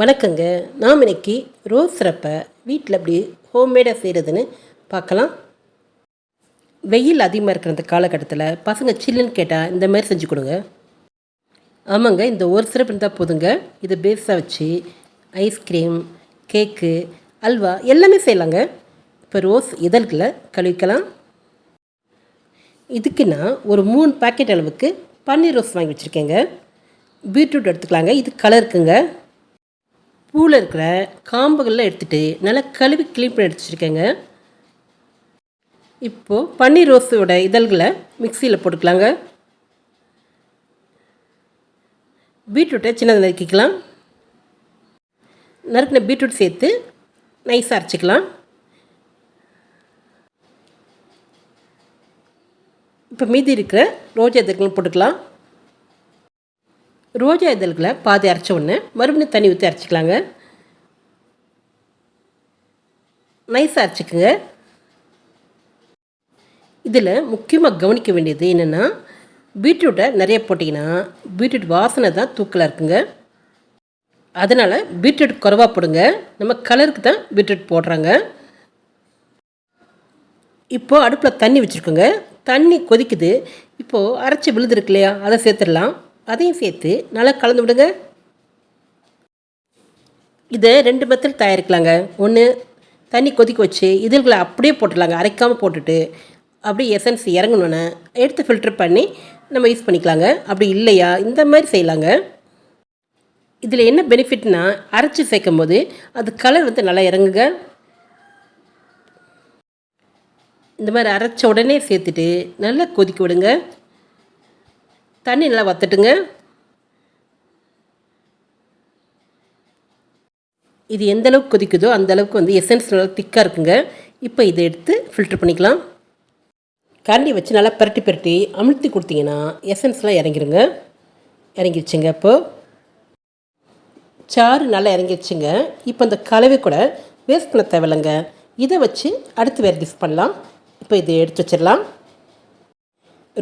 வணக்கங்க. நாம் இன்னைக்கு ரோஸ் சிரப்பை வீட்டில் எப்படி ஹோம்மேடாக செய்கிறதுன்னு பார்க்கலாம். வெயில் அதிகமாக இருக்கிற இந்த காலகட்டத்தில் பசங்க சில்லுன்னு கேட்டால் இந்த மாதிரி செஞ்சு கொடுங்க. ஆமாங்க இந்த ஒரு சிறப்பு இருந்தால் போதுங்க. இதை பேஸாக வச்சு ஐஸ்கிரீம் கேக்கு அல்வா எல்லாமே செய்யலாங்க. இப்போ ரோஸ் இதழ்களை கழுவிக்கலாம். இதுக்கு நான் ஒரு மூணு பேக்கெட் அளவுக்கு பன்னீர் ரோஸ் வாங்கி வச்சுருக்கேங்க. பீட்ரூட் எடுத்துக்கலாங்க. இது கலருக்குங்க பூவில் இருக்கிற காம்புகள்லாம் எடுத்துகிட்டு நல்லா கழுவி க்ளீன் பண்ணி எடுத்து வச்சுருக்கேங்க. இப்போது பன்னீர் ரோஸோட இதழ்களை மிக்சியில் போட்டுக்கலாங்க. பீட்ரூட்டை சின்னதாக நறுக்கிக்கலாம். நறுக்கின பீட்ரூட் சேர்த்து நைஸாக அரைச்சிக்கலாம். இப்போ மீதி இருக்கிற ரோஜா இதழ்களும் போட்டுக்கலாம். ரோஜா இதழ்களை பாதி அரைச்ச உடனே மறுபடியும் தண்ணி ஊற்றி அரைச்சிக்கலாங்க. நைஸாக அரைச்சிக்கோங்க. இதில் முக்கியமாக கவனிக்க வேண்டியது என்னென்னா பீட்ரூட்டை நிறைய போட்டிங்கன்னா பீட்ரூட் வாசனை தான் தூக்கலாக இருக்குங்க. அதனால் பீட்ரூட் குறவாக போடுங்க. நம்ம கலருக்கு தான் பீட்ரூட் போடுறாங்க. இப்போது அடுப்பில் தண்ணி வச்சுருக்கோங்க. தண்ணி கொதிக்குது. இப்போது அரைச்சி விழுதுருக்கு இல்லையா அதை சேர்த்துடலாம். அதையும் சேர்த்து நல்லா கலந்து விடுங்க. இதை ரெண்டு மெத்தட் தயாரிக்கலாங்க. ஒன்று தண்ணி கொதிக்க வச்சு இதழ்களை அப்படியே போட்டுடலாங்க. அரைக்காமல் போட்டுட்டு அப்படியே எசன்ஸ் இறங்கணுன்னு எடுத்து ஃபில்டர் பண்ணி நம்ம யூஸ் பண்ணிக்கலாங்க. அப்படி இல்லையா? இந்த மாதிரி செய்யலாங்க. இதில் என்ன பெனிஃபிட்னா அரைச்சி சேர்க்கும் போது அது கலர் வந்து நல்லா இறங்குங்க. இந்த மாதிரி அரைச்ச உடனே சேர்த்துட்டு நல்லா கொதிக்க விடுங்க. தண்ணி நல்லா வத்துட்டுங்க. இது எந்த அளவுக்கு கொதிக்குதோ அந்த அளவுக்கு வந்து எசன்ஸ் நல்லா திக்காக இருக்குங்க. இப்போ இதை எடுத்து ஃபில்ட்ரு பண்ணிக்கலாம். கரண்டி வச்சு நல்லா பரட்டி பரட்டி அமுழ்த்தி கொடுத்தீங்கன்னா எசன்ஸ்லாம் இறங்கிருங்க. இறங்கிருச்சுங்க இப்போது சாறு நல்லா இறங்கிருச்சுங்க. இப்போ இந்த கலவை கூட வேஸ்ட் பண்ண தேவையில்லைங்க. இதை வச்சு அடுத்து வேறு டிஷ் பண்ணலாம். இப்போ இதை எடுத்து வச்சிடலாம்.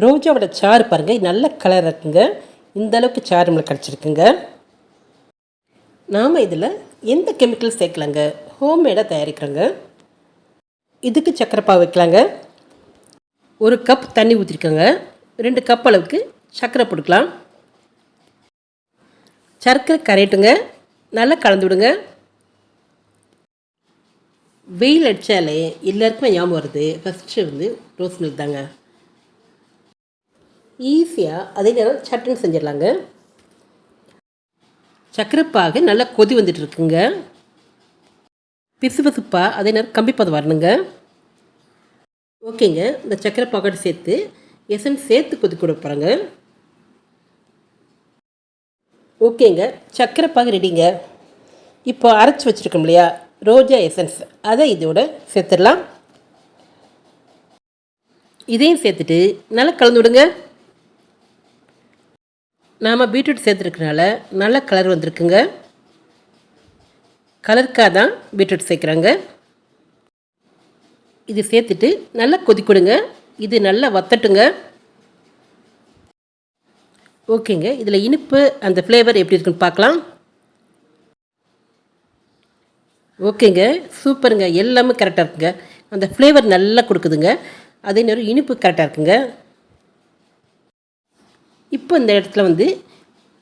ரோஜாவோட சாறு பாருங்கள் நல்ல கலர் இருக்குங்க. இந்த அளவுக்கு சாறு நம்மளுக்கு கிடச்சிருக்குங்க. நாம் இதில் எந்த கெமிக்கல் சேர்க்கலாங்க? ஹோம்மேடாக தயாரிக்கிறோங்க. இதுக்கு சக்கரை பாவு வைக்கலாங்க. ஒரு கப் தண்ணி ஊற்றிருக்கோங்க ரெண்டு கப் அளவுக்கு சர்க்கரை போட்டுக்கலாம். சர்க்கரை கரையட்டுங்க. நல்லா கலந்து விடுங்க. வெயில் அடித்தாலே எல்லாருக்குமே ஞாபகம் வருது. ஃபஸ்ட்டு வந்து ரோஸ் மில்க் தாங்க. ஈஸியாக அதே நேரம் சட்டுன்னு செஞ்சிடலாங்க. சக்கரைப்பாகு நல்லா கொதி வந்துட்டுருக்குங்க. பிசு பிசுப்பாக அதே நேரம் கம்பிப்பதம் வரணுங்க. ஓகேங்க இந்த சக்கரை பாக்கெட் சேர்த்து எசன் சேர்த்து கொதி கொடுக்க போகிறேங்க ஓகேங்க சக்கரை பாகு ரெடிங்க. இப்போ அரைச்சி வச்சுருக்கோம் இல்லையா ரோஜா எசன்ஸ். அதை இதோட சேர்த்துடலாம். இதையும் சேர்த்துட்டு நல்லா கலந்து விடுங்க. நாம் பீட்ரூட் சேர்த்துருக்கனால நல்ல கலர் வந்திருக்குங்க. கலருக்காக தான் பீட்ரூட் சேர்க்குறாங்க. இது சேர்த்துட்டு நல்லா கொதிக்கொடுங்க இது நல்லா வத்தட்டுங்க. ஓகேங்க. இதில் இனிப்பு அந்த ஃப்ளேவர் எப்படி இருக்குன்னு பார்க்கலாம். ஓகேங்க. சூப்பருங்க. எல்லாமே கரெக்டாக இருக்குங்க. அந்த ஃப்ளேவர் நல்லா கொடுக்குதுங்க. அதே நேரம் இனிப்பு கரெக்டாக இருக்குங்க. இப்போ இந்த இடத்துல வந்து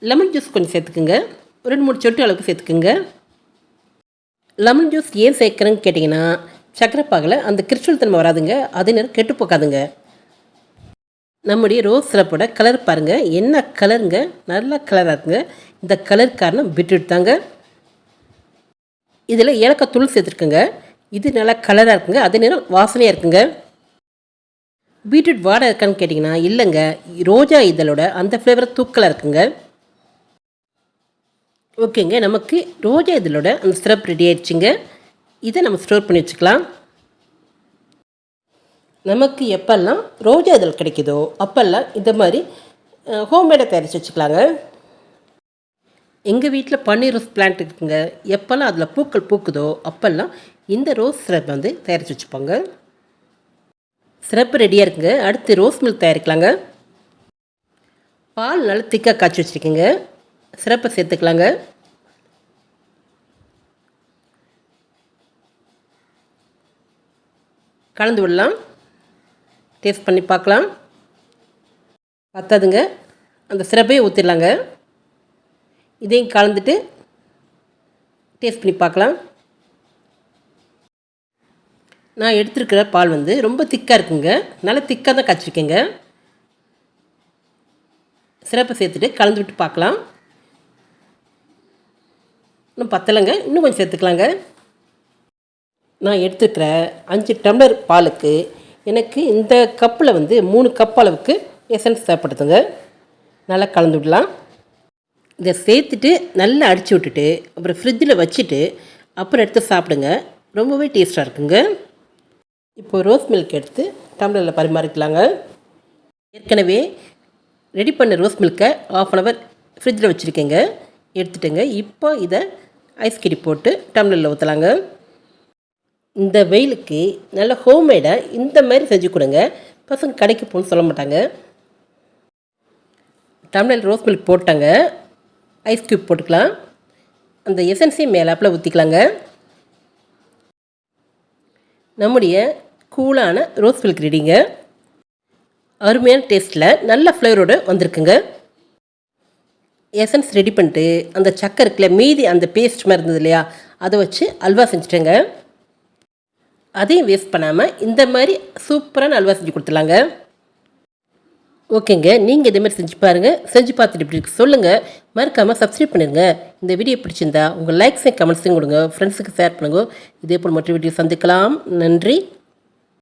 லெமன் ஜூஸ் கொஞ்சம் சேர்த்துக்குங்க. ஒரு ரெண்டு மூணு சொட்டு அளவுக்கு சேர்த்துக்குங்க. லெமன் ஜூஸ் ஏன் சேர்க்குறேன்னு கேட்டிங்கன்னா சக்கரை பாகில் அந்த கிறிஸ்டல் தன்மை வராதுங்க. அதே நேரம் கெட்டு போக்காதுங்க நம்முடைய ரோஸ் சிரப்போட கலர் பாருங்கள் என்ன கலருங்க நல்ல கலராக இருக்குங்க. இந்த கலர் காரணம் பீட்ரூட் தாங்க. இதில் ஏலக்காய் தூள் சேர்த்துருக்குங்க. இது நல்லா கலராக இருக்குங்க. அதே நேரம் வாசனையாக இருக்குங்க. பீட்ரூட் வாடை இருக்கான்னு கேட்டிங்கன்னா இல்லைங்க. ரோஜா இதழோட அந்த ஃப்ளேவர் தூக்கலாக இருக்குங்க. ஓகேங்க. நமக்கு ரோஜா இதழோட அந்த சிரப் ரெடி ஆயிடுச்சுங்க. இதை நம்ம ஸ்டோர் பண்ணி வச்சுக்கலாம். நமக்கு எப்பெல்லாம் ரோஜா இதழ் கிடைக்குதோ அப்போல்லாம் இந்த மாதிரி ஹோம்மேடாக தயாரித்து வச்சுக்கலாங்க. எங்கள் வீட்டில் பன்னீர் ரோஸ் பிளான்ட் இருக்குங்க. எப்போல்லாம் அதில் பூக்கள் பூக்குதோ அப்போல்லாம் இந்த ரோஸ் சிரப் வந்து தயாரித்து வச்சுப்போங்க. சிறப்பு ரெடியாக இருக்குங்க. அடுத்து ரோஸ் மில்க் தயாரிக்கலாங்க. பால் நல்லா திக்காக காய்ச்சி வச்சுருக்கீங்க. சிறப்பை சேர்த்துக்கலாங்க. கலந்து விடலாம். டேஸ்ட் பண்ணி பார்க்கலாம். பத்தாதுங்க. அந்த சிறப்பையே ஊற்றிடலாங்க இதையும் கலந்துட்டு டேஸ்ட் பண்ணி பார்க்கலாம். நான் எடுத்துருக்கிற பால் வந்து ரொம்ப திக்காக இருக்குங்க. நல்லா திக்காக தான் காய்ச்சிருக்கேங்க. சிறப்பை சேர்த்துட்டு கலந்து விட்டு பார்க்கலாம். இன்னும் பத்தலைங்க. இன்னும் கொஞ்சம் சேர்த்துக்கலாங்க. நான் எடுத்துக்கிற அஞ்சு டம்ளர் பாலுக்கு எனக்கு இந்த கப்பில் வந்து மூணு கப் அளவுக்கு எசன்ஸ் தேவைப்படுத்துங்க நல்லா கலந்து விடலாம். இதை சேர்த்துட்டு நல்லா அடித்து விட்டுட்டு அப்புறம் ஃப்ரிட்ஜில் வச்சுட்டு அப்புறம் எடுத்து சாப்பிடுங்க. ரொம்பவே டேஸ்ட்டாக இருக்குங்க. இப்போ ரோஸ் மில்க் எடுத்து டம்ளரில் பரிமாறிக்கலாங்க. ஏற்கனவே ரெடி பண்ண ரோஸ் மில்க்கை ஆஃப் அன் ஹவர் ஃப்ரிட்ஜில் வச்சுருக்கேங்க. எடுத்துட்டேங்க. இப்போ இதை ஐஸ் கட்டி போட்டு டம்ளரில் ஊற்றலாங்க இந்த வெயிலுக்கு நல்ல ஹோம்மேடாக இந்த மாதிரி செஞ்சு கொடுங்க. பசங்க கடைக்கு போகணும்னு சொல்ல மாட்டாங்க. டம்ளர் ரோஸ் மில்க் போட்டாங்க. ஐஸ் க்யூப் போட்டுக்கலாம். அந்த எசன்ஸையும் மேலாப்பில் ஊற்றிக்கலாங்க நம்முடைய கூலான ரோஸ் மில்க் ரெடிங்க. அருமையான டேஸ்ட்டில் நல்ல ஃப்ளேவரோடு வந்திருக்குங்க. எசன்ஸ் ரெடி பண்ணிட்டு அந்த சக்கரை இருக்குல்ல மீதி அந்த பேஸ்ட் மாதிரி இருந்தது இல்லையா அதை வச்சு அல்வா செஞ்சுட்டேங்க. அதையும் வேஸ்ட் பண்ணாமல் இந்த மாதிரி சூப்பரான அல்வா செஞ்சு கொடுத்துலாங்க ஓகேங்க நீங்கள் இதே மாதிரி செஞ்சு பாருங்கள் செஞ்சு பார்த்துட்டு இப்படி இருக்கு சொல்லுங்கள் மறக்காமல் சப்ஸ்கிரைப் பண்ணிடுங்க. இந்த வீடியோ பிடிச்சிருந்தா உங்கள் லைக்ஸையும் கமெண்ட்ஸையும் கொடுங்க. ஃப்ரெண்ட்ஸுக்கு ஷேர் பண்ணுங்க. இதே போல் மற்ற வீடியோ சந்திக்கலாம். நன்றி.